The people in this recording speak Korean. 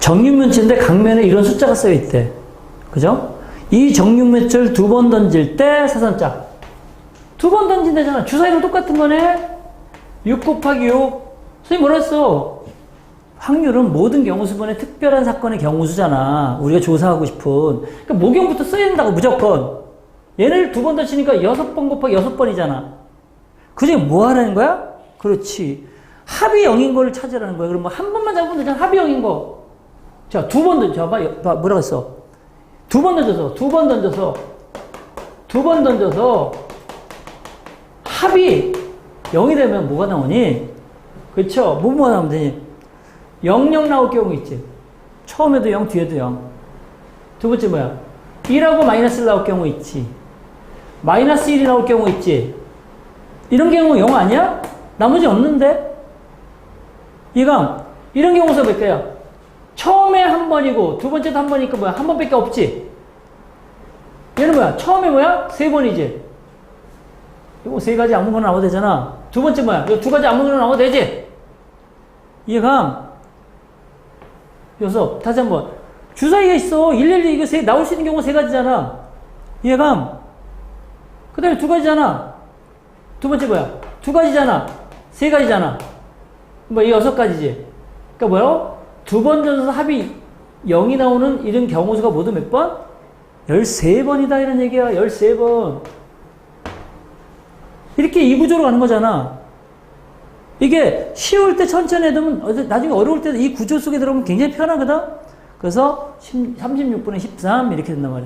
정육면체인데 강면에 이런 숫자가 쓰여 있대. 그죠? 이 정육면체를 두 번 던질 때 사선짝. 두 번 던진다잖아. 주사위랑 똑같은 거네? 6 곱하기 6. 선생님 뭐라 했어? 확률은 모든 경우수분의 특별한 사건의 경우수잖아. 우리가 조사하고 싶은. 그러니까 모경부터 써야 된다고, 무조건. 얘를 두 번 던지니까 여섯 번 곱하기 여섯 번이잖아. 그 중에 뭐 하라는 거야? 그렇지. 합이 0인 거를 찾으라는 거야. 그럼 뭐 한 번만 잡으면 되잖아. 합이 0인 거. 자, 두 번 던져. 봐, 봐, 뭐라고 했어? 두 번 던져서, 두 번 던져서, 두 번 던져서, 합이 0이 되면 뭐가 나오니? 그쵸? 뭐, 뭐가 나오면 되니? 0, 0 나올 경우 있지. 처음에도 0, 뒤에도 0. 두 번째 뭐야? 1하고 마이너스 나올 경우 있지. 마이너스 1이 나올 경우 있지. 이런 경우 0 아니야? 나머지 없는데? 이감, 이런 경우서 몇 개야? 처음에 한 번이고, 두 번째도 한 번이니까 뭐야? 한 번밖에 없지? 얘는 뭐야? 처음에 뭐야? 세 번이지? 이거 세 가지 아무거나 나와도 되잖아. 두 번째 뭐야? 이거 두 가지 아무거나 나와도 되지? 이해감? 여섯, 다시 한 번. 주사위가 있어. 112 이거 세, 나올 수 있는 경우가 세 가지잖아. 이해감? 그 다음에 두 가지잖아. 두 번째 뭐야? 두 가지잖아. 세 가지잖아. 뭐, 이 여섯 가지지. 그니까 뭐야? 두번 던져서 합이 0이 나오는 이런 경우수가 모두 몇 번? 13번이다. 이런 얘기야. 13번. 이렇게 이 구조로 가는 거잖아. 이게 쉬울 때 천천히 해두면 나중에 어려울 때도 이 구조 속에 들어가면 굉장히 편하거든? 그래서 36분의 13 이렇게 된단 말이야.